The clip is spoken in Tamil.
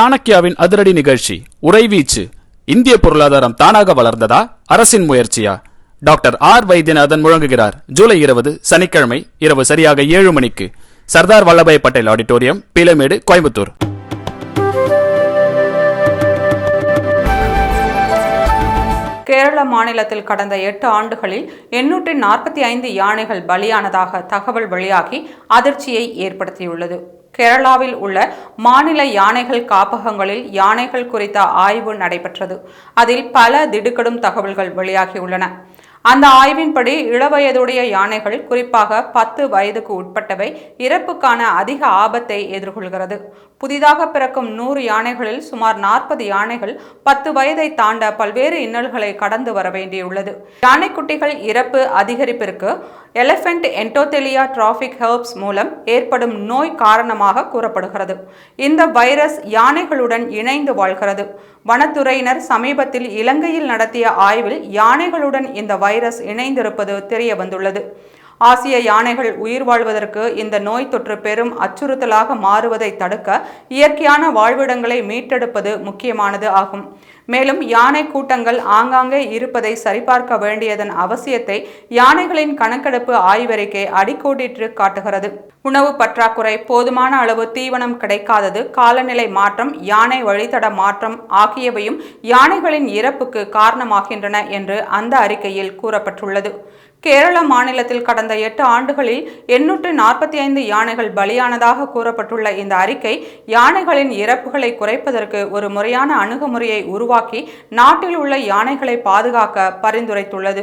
சாணக்கியாவின் அதிரடி நிகழ்ச்சி உறைவீச்சு இந்திய பொருளாதாரம் தானாக வளர்ந்ததா? அரசின் முயற்சியா? டாக்டர் ஆர் வைத்தியநாதன் முழங்குகிறார். ஜூலை இருபது சனிக்கிழமை இரவு சரியாக ஏழு மணிக்கு. சர்தார் வல்லபாய் பட்டேல் ஆடிட்டோரியம் பீலமேடு கோயம்புத்தூர். கேரள மாநிலத்தில் கடந்த எட்டு ஆண்டுகளில் எண்ணூற்றி நாற்பத்தி ஐந்து யானைகள் பலியானதாக தகவல் வெளியாகி அதிர்ச்சியை ஏற்படுத்தியுள்ளது. கேரளாவில் உள்ள மாநில யானைகள் காப்பகங்களில் யானைகள் குறித்த ஆய்வு நடைபெற்றது. அதில் பல திடுக்கிடும் தகவல்கள் வெளியாகியுள்ளன. அந்த ஆய்வின்படி இளவயதுடைய யானைகள் குறிப்பாக பத்து வயதுக்கு உட்பட்டவை இறப்புக்கான அதிக ஆபத்தை எதிர்கொள்கிறது. புதிதாக பிறக்கும் நூறு யானைகளில் சுமார் நாற்பது யானைகள் பத்து வயதை தாண்ட பல்வேறு இன்னல்களை கடந்து வர வேண்டியுள்ளது. யானைக்குட்டிகள் இறப்பு அதிகரிப்பிற்கு எலிஃபென்ட் என்டோதெலியா டிராபிக் ஹெர்ப்ஸ் மூலம் ஏற்படும் நோய் காரணமாக கூறப்படுகிறது. இந்த வைரஸ் யானைகளுடன் இணைந்து வாழ்கிறது. வனத்துறையினர் சமீபத்தில் இலங்கையில் நடத்திய ஆய்வில் யானைகளுடன் இந்த வைரஸ் வைரஸ் இணைந்திருப்பது தெரிய வந்துள்ளது ஆசிய யானைகள் உயிர் வாழ்வதற்கு இந்த நோய் தொற்று பெரும் அச்சுறுத்தலாக மாறுவதை தடுக்க இயற்கையான வாழ்விடங்களை மீட்டெடுப்பது முக்கியமானது ஆகும். மேலும் யானை கூட்டங்கள் ஆங்காங்கே இருப்பதை சரிபார்க்க வேண்டியதன் அவசியத்தை யானைகளின் கணக்கெடுப்பு ஆய்வறிக்கை அடிக்கோடிட்டு காட்டுகிறது. உணவு பற்றாக்குறை போதுமான அளவு தீவனம் கிடைக்காதது காலநிலை மாற்றம் யானை வழித்தட மாற்றம் ஆகியவையும் யானைகளின் இறப்புக்கு காரணமாகின்றன என்று அந்த அறிக்கையில் கூறப்பட்டுள்ளது. கேரள மாநிலத்தில் கடந்த எட்டு ஆண்டுகளில் எண்ணூற்று நாற்பத்தி ஐந்து யானைகள் பலியானதாக கூறப்பட்டுள்ள இந்த அறிக்கை யானைகளின் இறப்புகளை குறைப்பதற்கு ஒரு முறையான அணுகுமுறையை உருவாக்கி நாட்டில் உள்ள யானைகளை பாதுகாக்க பரிந்துரைத்துள்ளது.